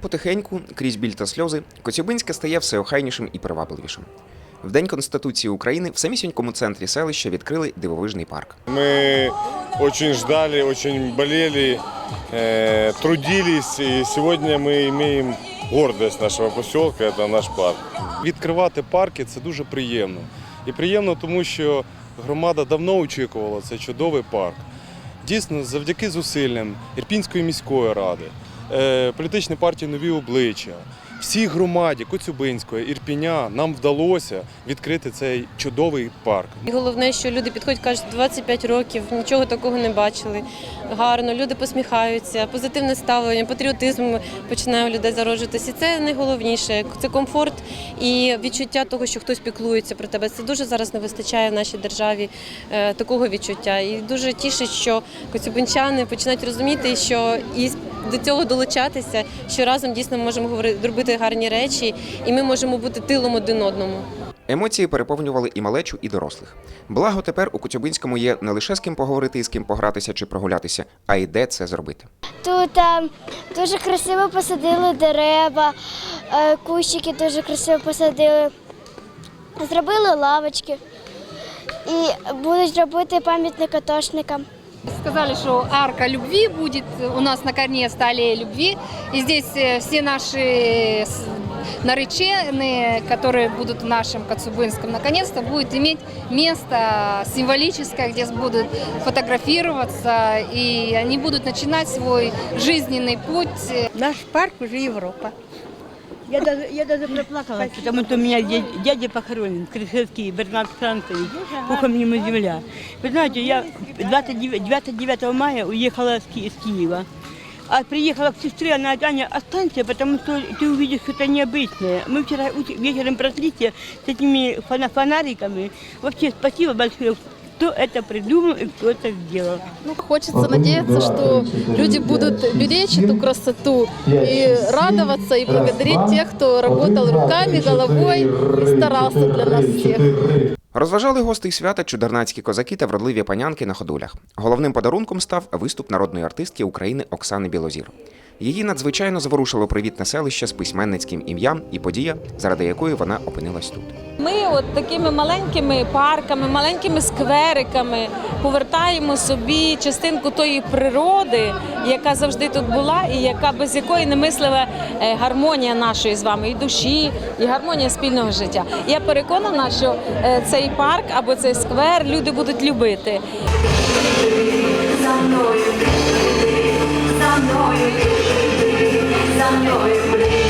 Потихеньку, крізь біль та сльози, Коцюбинське стає все охайнішим і привабливішим. В День Конституції України в самісінькому центрі селища відкрили дивовижний парк. Мы очень ждали, очень болели, э, трудились, и сегодня мы имеем гордость нашего поселка, это наш парк. Відкривати парки це дуже приємно. І приємно, тому що громада давно очікувала цей чудовий парк. Дійсно, завдяки зусиллям Ірпінської міської ради, е, політичної партії Нові обличчя, всій громаді Коцюбинської, Ірпіня нам вдалося відкрити цей чудовий парк. І головне, що люди підходять, кажуть, 25 років, нічого такого не бачили. Гарно, люди посміхаються, позитивне ставлення, патріотизм починає у людей зароджуватися. І це найголовніше. Це комфорт і відчуття того, що хтось піклується про тебе. Це дуже зараз не вистачає в нашій державі е, такого відчуття. І дуже тішить, що коцюбинчани починають розуміти, що і до цього долучатися, що разом дійсно ми можемо говорити, робити гарні речі, і ми можемо бути тилом один одному. Емоції переповнювали і малечу, і дорослих. Благо тепер у Коцюбинському є не лише з ким поговорити і з ким погратися чи прогулятися, а й де це зробити. Тут е, дуже красиво посадили дерева, е, кущики дуже красиво посадили. Зробили лавочки і будуть робити пам'ятник атошникам. Сказали, что арка любви будет у нас наконец-то аллея любви. И здесь э, все наши с- нареченные, которые будут в нашем Коцубынском, наконец-то будет иметь место символическое, где будут фотографироваться, и они будут начинать свой жизненный путь Наш парк уже Европа. Я даже, я даже проплакалась, потому что у меня дядя, дядя похоронен, Крышевский Бернард Францевич, пухом ему земля. Вы знаете, я 29, 29 мая уехала с, Ки- с Киева. А приехала к сестре, она говорит, Аня, останься, потому что ты увидишь что-то необычное. Мы вчера ут- вечером прошлись с этими фона- фонариками. Вообще спасибо большое, кто это придумал и кто это сделал. Ну, хочется надеяться, что люди будут беречь эту красоту и радоваться и благодарить тех, кто работал руками, головой и старался для нас всех. Розважали гостей свята чудернацькі козаки та вродливі панянки на ходулях. Головним подарунком став виступ народної артистки України Оксани Білозір. Її надзвичайно зворушило привітне селище з письменницьким ім'ям і подія, заради якої вона опинилась тут. Ми от такими маленькими парками, маленькими сквериками повертаємо собі частинку тої природи, яка завжди тут була, і яка без якої немислива е, гармонія нашої з вами і душі, і гармонія спільного життя. Я переконана, що е, цей парк або цей сквер люди будуть любити. За мною, за мною, за мною,